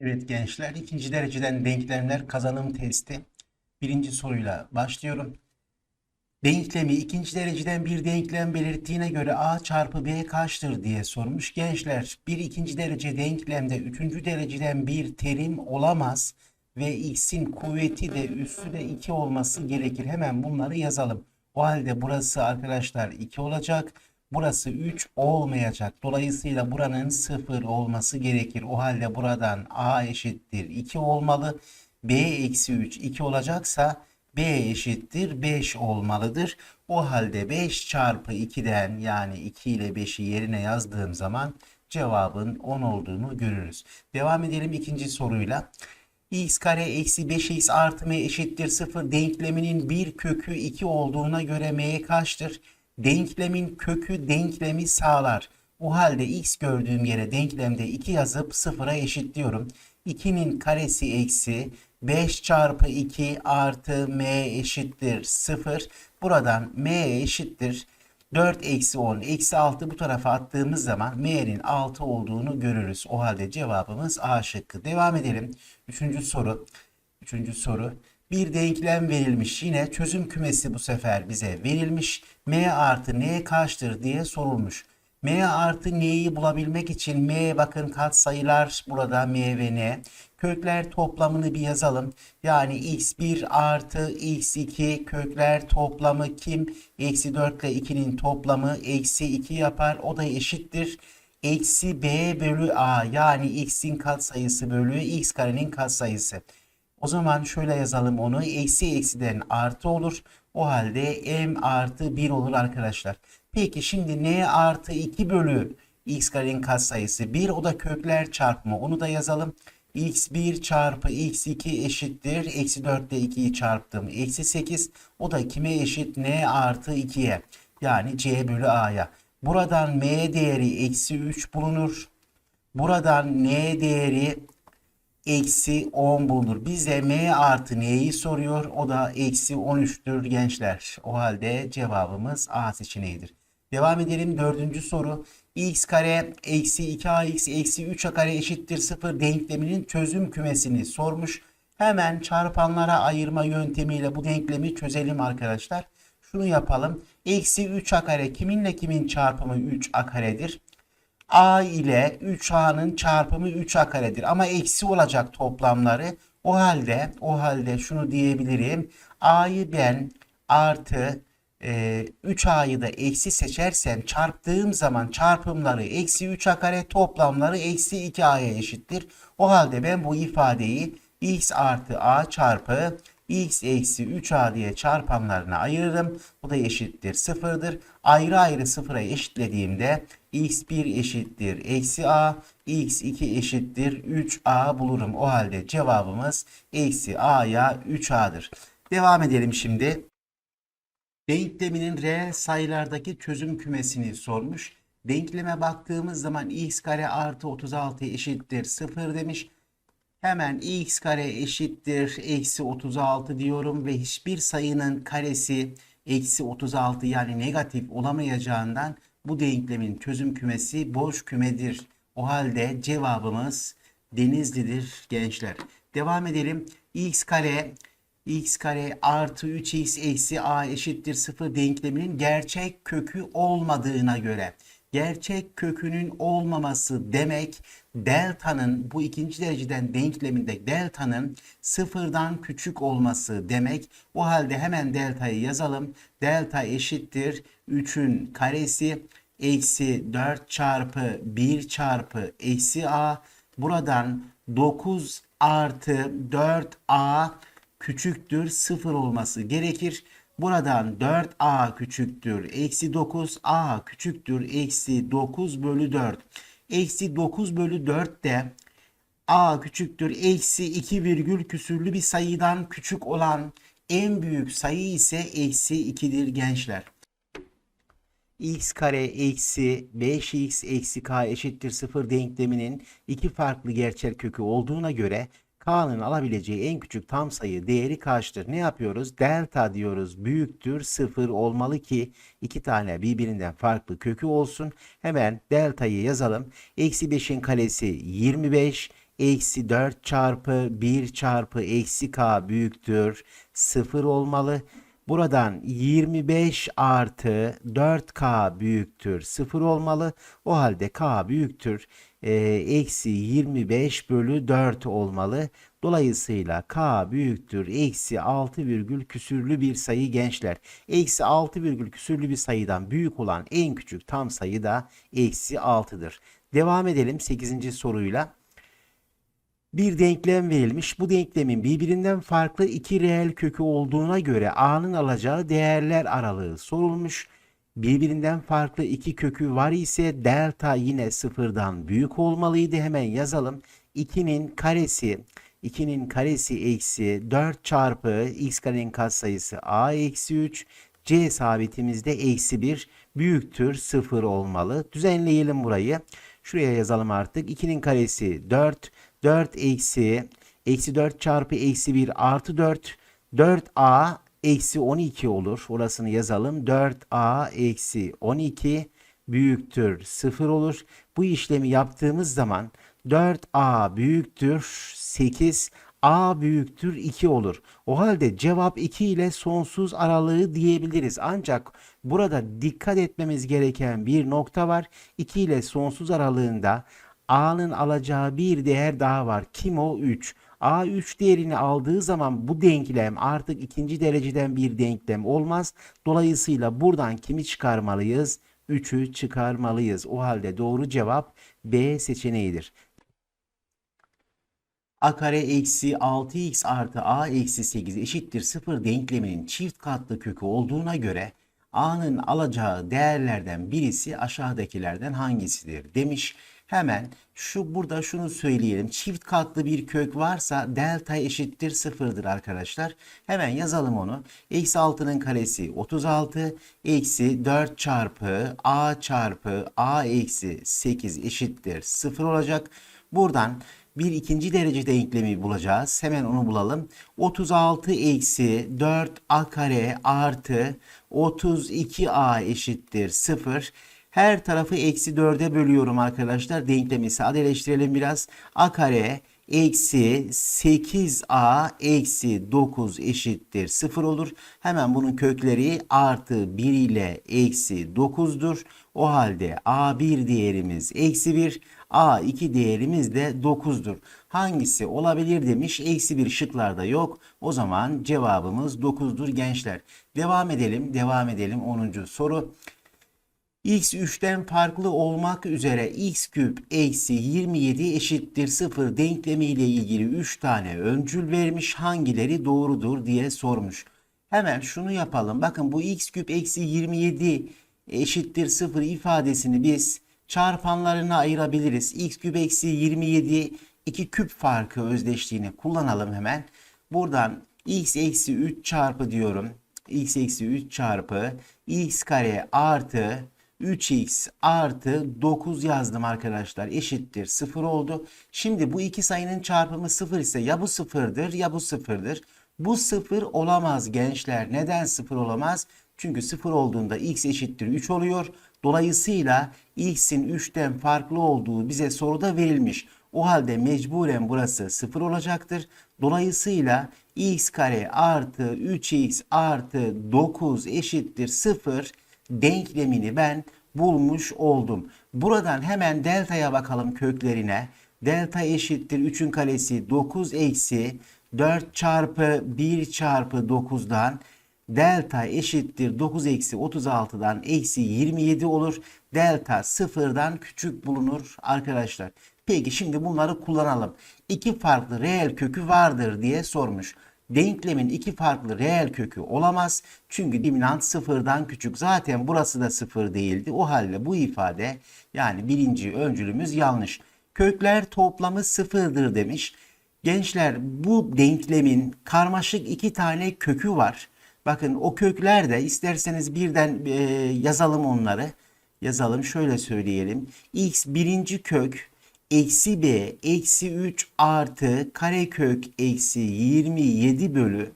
Evet gençler, ikinci dereceden denklemler kazanım testi. Birinci soruyla başlıyorum. Denklemi ikinci dereceden bir denklem belirttiğine göre a çarpı b kaçtır diye sormuş. Gençler, bir ikinci derece denklemde üçüncü dereceden bir terim olamaz ve x'in kuvveti de üssü de 2 olması gerekir. Hemen bunları yazalım. O halde burası arkadaşlar 2 olacak. Burası 3 olmayacak. Dolayısıyla buranın 0 olması gerekir. O halde buradan a eşittir 2 olmalı. b eksi 3 2 olacaksa b eşittir 5 olmalıdır. O halde 5 çarpı 2'den yani 2 ile 5'i yerine yazdığım zaman cevabın 10 olduğunu görürüz. Devam edelim ikinci soruyla x kare eksi 5x artı m eşittir 0 denkleminin bir kökü 2 olduğuna göre m kaçtır? Denklemin kökü denklemi sağlar. O halde x gördüğüm yere denklemde 2 yazıp 0'a eşitliyorum. 2'nin karesi eksi 5 çarpı 2 artı m eşittir 0. Buradan m eşittir 4 eksi 10 eksi 6 bu tarafa attığımız zaman m'nin 6 olduğunu görürüz. O halde cevabımız A şıkkı. Devam edelim. Üçüncü soru. Üçüncü soru. Bir denklem verilmiş. Yine çözüm kümesi bu sefer bize verilmiş. M artı N kaçtır diye sorulmuş. M artı N'yi bulabilmek için M bakın katsayılar burada M ve N. Kökler toplamını bir yazalım. Yani x1 artı x2 kökler toplamı kim? Eksi 4 ile 2'nin toplamı eksi 2 yapar. O da eşittir. Eksi b bölü a yani x'in katsayısı bölü x karenin katsayısı. O zaman şöyle yazalım onu. Eksi eksiden artı olur. O halde m artı 1 olur arkadaşlar. Peki şimdi n artı 2 bölü x karenin katsayısı 1. O da kökler çarpımı. Onu da yazalım. x1 çarpı x2 eşittir. Eksi 4 ile 2'yi çarptım. Eksi 8. O da kime eşit? n artı 2'ye. Yani c bölü a'ya. Buradan m değeri eksi 3 bulunur. Buradan n değeri eksi 10 bulunur. Bize m artı n'yi soruyor. O da eksi 13'tür gençler. O halde cevabımız A seçeneğidir. Devam edelim. Dördüncü soru. x kare eksi 2ax eksi 3a kare eşittir 0 denkleminin çözüm kümesini sormuş. Hemen çarpanlara ayırma yöntemiyle bu denklemi çözelim arkadaşlar. Şunu yapalım. Eksi 3a kare kiminle kimin çarpımı 3a karedir? A ile 3a'nın çarpımı 3a karedir. Ama eksi olacak toplamları. O halde o halde şunu diyebilirim. a'yı ben artı e, 3a'yı da eksi seçersem çarptığım zaman çarpımları eksi 3a kare toplamları eksi 2a'ya eşittir. O halde ben bu ifadeyi x artı a çarpı x eksi 3a diye çarpanlarına ayırırım. Bu da eşittir sıfırdır. Ayrı ayrı sıfıra eşitlediğimde x1 eşittir eksi a, x2 eşittir 3a bulurum. O halde cevabımız eksi a'ya 3a'dır. Devam edelim şimdi. Denkleminin reel sayılardaki çözüm kümesini sormuş. Denkleme baktığımız zaman x kare artı 36 eşittir 0 demiş. Hemen x kare eşittir eksi 36 diyorum ve hiçbir sayının karesi eksi 36 yani negatif olamayacağından bu denklemin çözüm kümesi boş kümedir. O halde cevabımız Denizli'dir gençler. Devam edelim. x kare x kare artı 3x eksi a eşittir 0 denkleminin gerçek kökü olmadığına göre gerçek kökünün olmaması demek delta'nın bu ikinci dereceden denkleminde delta'nın sıfırdan küçük olması demek. O halde hemen delta'yı yazalım. Delta eşittir 3'ün karesi eksi 4 çarpı 1 çarpı eksi a. Buradan 9 artı 4a küçüktür 0 olması gerekir. Buradan 4a küçüktür eksi 9a küçüktür eksi 9 bölü 4. Eksi 9 bölü 4 de a küçüktür eksi 2 virgül küsürlü bir sayıdan küçük olan en büyük sayı ise eksi 2'dir gençler. x kare eksi 5x eksi k eşittir 0 denkleminin iki farklı gerçek kökü olduğuna göre K'nın alabileceği en küçük tam sayı değeri kaçtır? Ne yapıyoruz? Delta diyoruz. Büyüktür 0 olmalı ki iki tane birbirinden farklı kökü olsun. Hemen deltayı yazalım. Eksi 5'in karesi 25. eksi 4 çarpı 1 çarpı eksi k büyüktür 0 olmalı. Buradan 25 artı 4k büyüktür 0 olmalı. O halde k büyüktür e, eksi 25 bölü 4 olmalı. Dolayısıyla k büyüktür eksi 6 virgül küsürlü bir sayı gençler. Eksi 6 virgül küsürlü bir sayıdan büyük olan en küçük tam sayı da eksi 6'dır. Devam edelim 8. soruyla. Bir denklem verilmiş. Bu denklemin birbirinden farklı iki reel kökü olduğuna göre a'nın alacağı değerler aralığı sorulmuş. Birbirinden farklı iki kökü var ise delta yine sıfırdan büyük olmalıydı. Hemen yazalım. 2'nin karesi 2'nin karesi eksi 4 çarpı x karenin katsayısı a eksi 3 c sabitimizde eksi 1 büyüktür 0 olmalı. Düzenleyelim burayı. Şuraya yazalım artık. 2'nin karesi 4 4 eksi eksi 4 çarpı eksi 1 artı 4 4a eksi 12 olur. Orasını yazalım. 4a eksi 12 büyüktür 0 olur. Bu işlemi yaptığımız zaman 4a büyüktür 8 a büyüktür 2 olur. O halde cevap 2 ile sonsuz aralığı diyebiliriz. Ancak burada dikkat etmemiz gereken bir nokta var. 2 ile sonsuz aralığında a'nın alacağı bir değer daha var. Kim o? 3. A 3 değerini aldığı zaman bu denklem artık ikinci dereceden bir denklem olmaz. Dolayısıyla buradan kimi çıkarmalıyız? 3'ü çıkarmalıyız. O halde doğru cevap B seçeneğidir. a kare eksi 6x artı a eksi 8 eşittir 0 denkleminin çift katlı kökü olduğuna göre a'nın alacağı değerlerden birisi aşağıdakilerden hangisidir demiş. Hemen şu burada şunu söyleyelim. Çift katlı bir kök varsa delta eşittir sıfırdır arkadaşlar. Hemen yazalım onu. Eksi 6'nın karesi 36. Eksi 4 çarpı a çarpı a eksi 8 eşittir sıfır olacak. Buradan bir ikinci derece denklemi bulacağız. Hemen onu bulalım. 36 eksi 4a kare artı 32a eşittir 0. Her tarafı eksi 4'e bölüyorum arkadaşlar. Denklemi sadeleştirelim biraz. a kare eksi 8a eksi 9 eşittir 0 olur. Hemen bunun kökleri artı 1 ile eksi 9'dur. O halde a1 değerimiz eksi 1. A2 değerimiz de 9'dur. Hangisi olabilir demiş. Eksi 1 şıklarda yok. O zaman cevabımız 9'dur gençler. Devam edelim. Devam edelim. 10. soru x 3'ten farklı olmak üzere x küp eksi 27 eşittir 0 denklemi ile ilgili 3 tane öncül vermiş hangileri doğrudur diye sormuş. Hemen şunu yapalım. Bakın bu x küp eksi 27 eşittir 0 ifadesini biz çarpanlarına ayırabiliriz. x küp eksi 27 iki küp farkı özdeşliğini kullanalım hemen. Buradan x eksi 3 çarpı diyorum. x eksi 3 çarpı x kare artı 3x artı 9 yazdım arkadaşlar. Eşittir 0 oldu. Şimdi bu iki sayının çarpımı 0 ise ya bu 0'dır ya bu 0'dır. Bu 0 olamaz gençler. Neden 0 olamaz? Çünkü 0 olduğunda x eşittir 3 oluyor. Dolayısıyla x'in 3'ten farklı olduğu bize soruda verilmiş. O halde mecburen burası 0 olacaktır. Dolayısıyla x kare artı 3x artı 9 eşittir 0 denklemini ben bulmuş oldum. Buradan hemen delta'ya bakalım köklerine. Delta eşittir 3'ün karesi 9 eksi 4 çarpı 1 çarpı 9'dan delta eşittir 9 eksi 36'dan eksi 27 olur. Delta sıfırdan küçük bulunur arkadaşlar. Peki şimdi bunları kullanalım. İki farklı reel kökü vardır diye sormuş. Denklemin iki farklı reel kökü olamaz. Çünkü dominant sıfırdan küçük. Zaten burası da sıfır değildi. O halde bu ifade yani birinci öncülümüz yanlış. Kökler toplamı sıfırdır demiş. Gençler bu denklemin karmaşık iki tane kökü var. Bakın o kökler de isterseniz birden e, yazalım onları. Yazalım şöyle söyleyelim. x birinci kök eksi b eksi 3 artı karekök eksi 27 bölü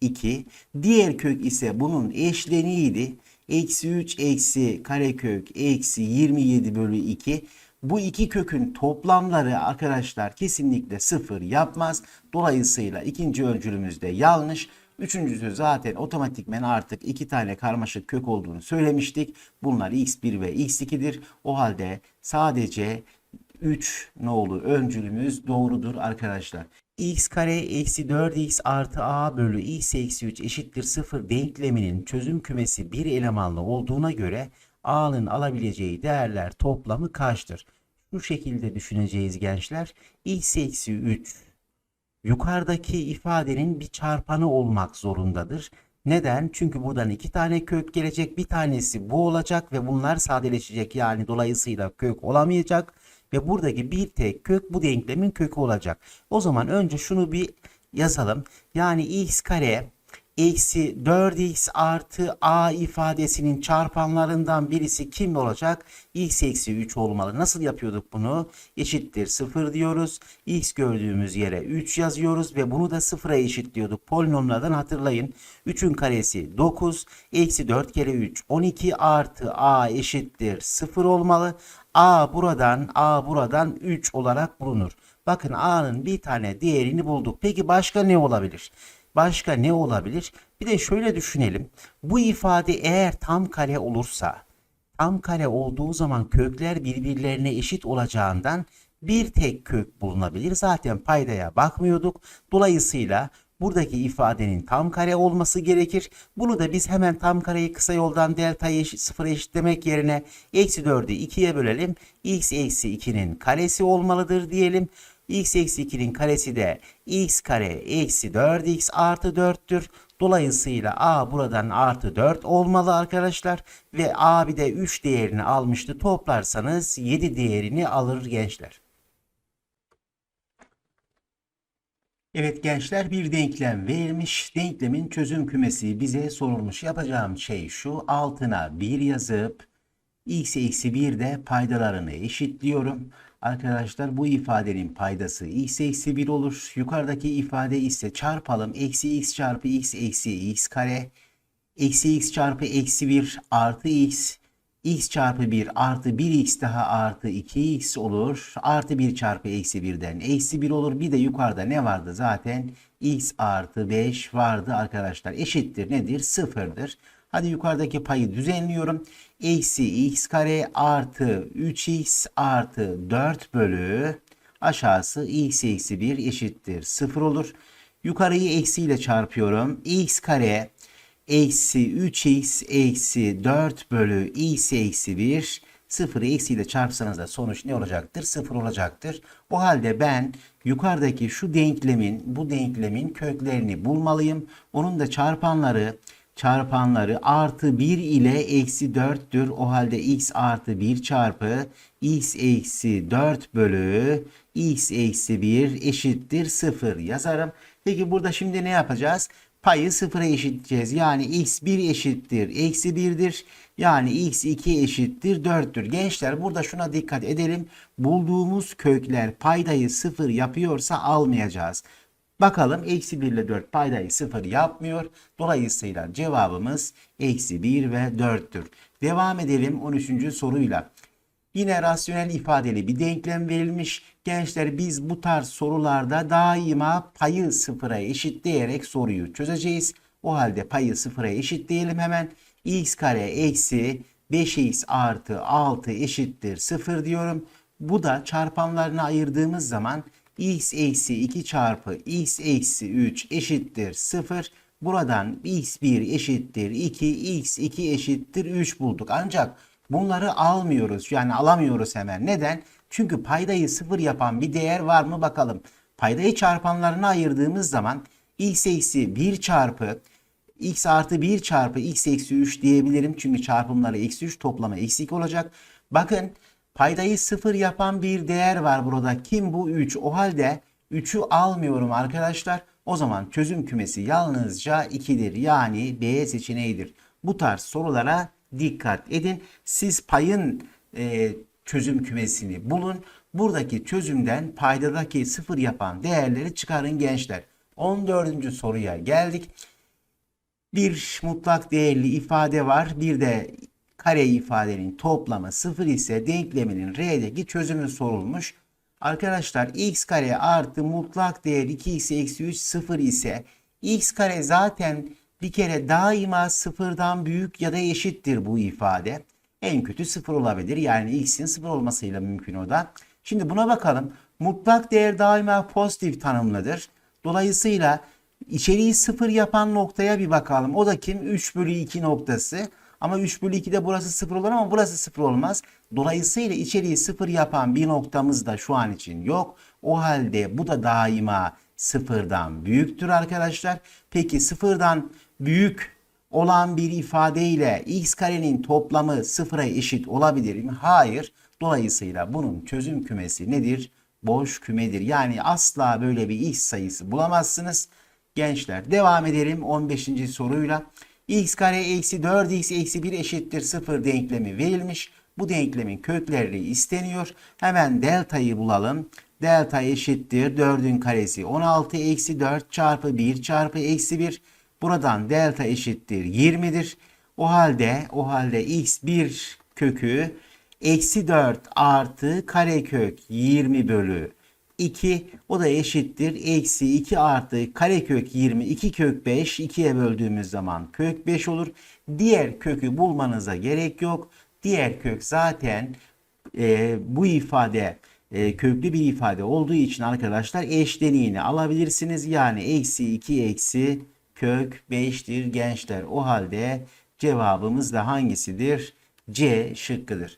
2. Diğer kök ise bunun eşleniğiydi. Eksi 3 eksi karekök eksi 27 bölü 2. Bu iki kökün toplamları arkadaşlar kesinlikle sıfır yapmaz. Dolayısıyla ikinci öncülümüz de yanlış. Üçüncüsü zaten otomatikmen artık iki tane karmaşık kök olduğunu söylemiştik. Bunlar x1 ve x2'dir. O halde sadece 3 nolu öncülümüz doğrudur arkadaşlar. x kare eksi 4x artı a bölü x eksi 3 eşittir 0 denkleminin çözüm kümesi bir elemanlı olduğuna göre a'nın alabileceği değerler toplamı kaçtır? Şu şekilde düşüneceğiz gençler. x eksi 3 yukarıdaki ifadenin bir çarpanı olmak zorundadır. Neden? Çünkü buradan iki tane kök gelecek. Bir tanesi bu olacak ve bunlar sadeleşecek. Yani dolayısıyla kök olamayacak. Ve buradaki bir tek kök bu denklemin kökü olacak. O zaman önce şunu bir yazalım. Yani x kare eksi 4x artı a ifadesinin çarpanlarından birisi kim olacak? x eksi 3 olmalı. Nasıl yapıyorduk bunu? Eşittir 0 diyoruz. x gördüğümüz yere 3 yazıyoruz ve bunu da 0'a eşitliyorduk. Polinomlardan hatırlayın. 3'ün karesi 9. Eksi 4 kere 3 12 artı a eşittir 0 olmalı. a buradan a buradan 3 olarak bulunur. Bakın a'nın bir tane değerini bulduk. Peki başka ne olabilir? Başka ne olabilir? Bir de şöyle düşünelim. Bu ifade eğer tam kare olursa, tam kare olduğu zaman kökler birbirlerine eşit olacağından bir tek kök bulunabilir. Zaten paydaya bakmıyorduk. Dolayısıyla buradaki ifadenin tam kare olması gerekir. Bunu da biz hemen tam kareyi kısa yoldan delta'yı eşit, sıfıra eşitlemek yerine eksi 4'ü 2'ye bölelim. x eksi 2'nin karesi olmalıdır diyelim x eksi 2'nin karesi de x kare eksi 4x artı 4'tür. Dolayısıyla a buradan artı 4 olmalı arkadaşlar. Ve a bir de 3 değerini almıştı. Toplarsanız 7 değerini alır gençler. Evet gençler bir denklem verilmiş. Denklemin çözüm kümesi bize sorulmuş. Yapacağım şey şu. Altına 1 yazıp x eksi 1 de paydalarını eşitliyorum. Arkadaşlar bu ifadenin paydası x eksi 1 olur. Yukarıdaki ifade ise çarpalım. Eksi x çarpı x eksi x kare. Eksi x çarpı eksi 1 artı x. x çarpı 1 artı 1x daha artı 2x olur. Artı 1 çarpı eksi 1'den eksi 1 olur. Bir de yukarıda ne vardı zaten? x artı 5 vardı arkadaşlar. Eşittir nedir? Sıfırdır. Hadi yukarıdaki payı düzenliyorum. Eksi x kare artı 3x artı 4 bölü aşağısı x eksi 1 eşittir 0 olur. Yukarıyı eksiyle çarpıyorum. x kare eksi 3x eksi 4 bölü x eksi 1 sıfırı eksiyle çarpsanız da sonuç ne olacaktır? Sıfır olacaktır. O halde ben yukarıdaki şu denklemin bu denklemin köklerini bulmalıyım. Onun da çarpanları çarpanları artı 1 ile eksi 4'tür. O halde x artı 1 çarpı x eksi 4 bölü x eksi 1 eşittir 0 yazarım. Peki burada şimdi ne yapacağız? Payı sıfıra eşitleyeceğiz. Yani x1 eşittir eksi 1'dir. Yani x2 eşittir 4'tür. Gençler burada şuna dikkat edelim. Bulduğumuz kökler paydayı sıfır yapıyorsa almayacağız. Bakalım eksi 1 ile 4 paydayı 0 yapmıyor. Dolayısıyla cevabımız eksi 1 ve 4'tür. Devam edelim 13. soruyla. Yine rasyonel ifadeli bir denklem verilmiş. Gençler biz bu tarz sorularda daima payı sıfıra eşitleyerek soruyu çözeceğiz. O halde payı sıfıra eşitleyelim hemen. x kare eksi 5x artı 6 eşittir 0 diyorum. Bu da çarpanlarını ayırdığımız zaman x eksi 2 çarpı x eksi 3 eşittir 0. Buradan x1 eşittir 2, x2 eşittir 3 bulduk. Ancak bunları almıyoruz. Yani alamıyoruz hemen. Neden? Çünkü paydayı 0 yapan bir değer var mı bakalım. Paydayı çarpanlarına ayırdığımız zaman x eksi 1 çarpı x artı 1 çarpı x eksi 3 diyebilirim. Çünkü çarpımları eksi 3 toplama eksi 2 olacak. Bakın Paydayı sıfır yapan bir değer var burada. Kim bu 3? O halde 3'ü almıyorum arkadaşlar. O zaman çözüm kümesi yalnızca 2'dir. Yani B seçeneğidir. Bu tarz sorulara dikkat edin. Siz payın e, çözüm kümesini bulun. Buradaki çözümden paydadaki sıfır yapan değerleri çıkarın gençler. 14. soruya geldik. Bir mutlak değerli ifade var. Bir de kare ifadenin toplamı 0 ise denkleminin R'deki çözümü sorulmuş. Arkadaşlar x kare artı mutlak değer 2x eksi 3 0 ise x kare zaten bir kere daima sıfırdan büyük ya da eşittir bu ifade. En kötü sıfır olabilir. Yani x'in sıfır olmasıyla mümkün o da. Şimdi buna bakalım. Mutlak değer daima pozitif tanımlıdır. Dolayısıyla içeriği sıfır yapan noktaya bir bakalım. O da kim? 3 bölü 2 noktası. Ama 3 bölü 2'de burası sıfır olur ama burası sıfır olmaz. Dolayısıyla içeriği sıfır yapan bir noktamız da şu an için yok. O halde bu da daima sıfırdan büyüktür arkadaşlar. Peki sıfırdan büyük olan bir ifadeyle x karenin toplamı sıfıra eşit olabilir mi? Hayır. Dolayısıyla bunun çözüm kümesi nedir? Boş kümedir. Yani asla böyle bir x sayısı bulamazsınız. Gençler devam edelim 15. soruyla. X kare eksi 4x eksi 1 eşittir 0 denklemi verilmiş. Bu denklemin kökleri isteniyor. Hemen deltayı bulalım. Delta eşittir 4'ün karesi 16 eksi 4 çarpı 1 çarpı eksi 1. Buradan delta eşittir 20'dir. O halde o halde x1 kökü eksi 4 artı karekök 20 bölü 2 o da eşittir. Eksi 2 artı karekök 20 2 kök 5 2'ye böldüğümüz zaman kök 5 olur. Diğer kökü bulmanıza gerek yok. Diğer kök zaten e, bu ifade e, köklü bir ifade olduğu için arkadaşlar eşleniğini alabilirsiniz. Yani eksi 2 eksi kök 5'tir gençler. O halde cevabımız da hangisidir? C şıkkıdır.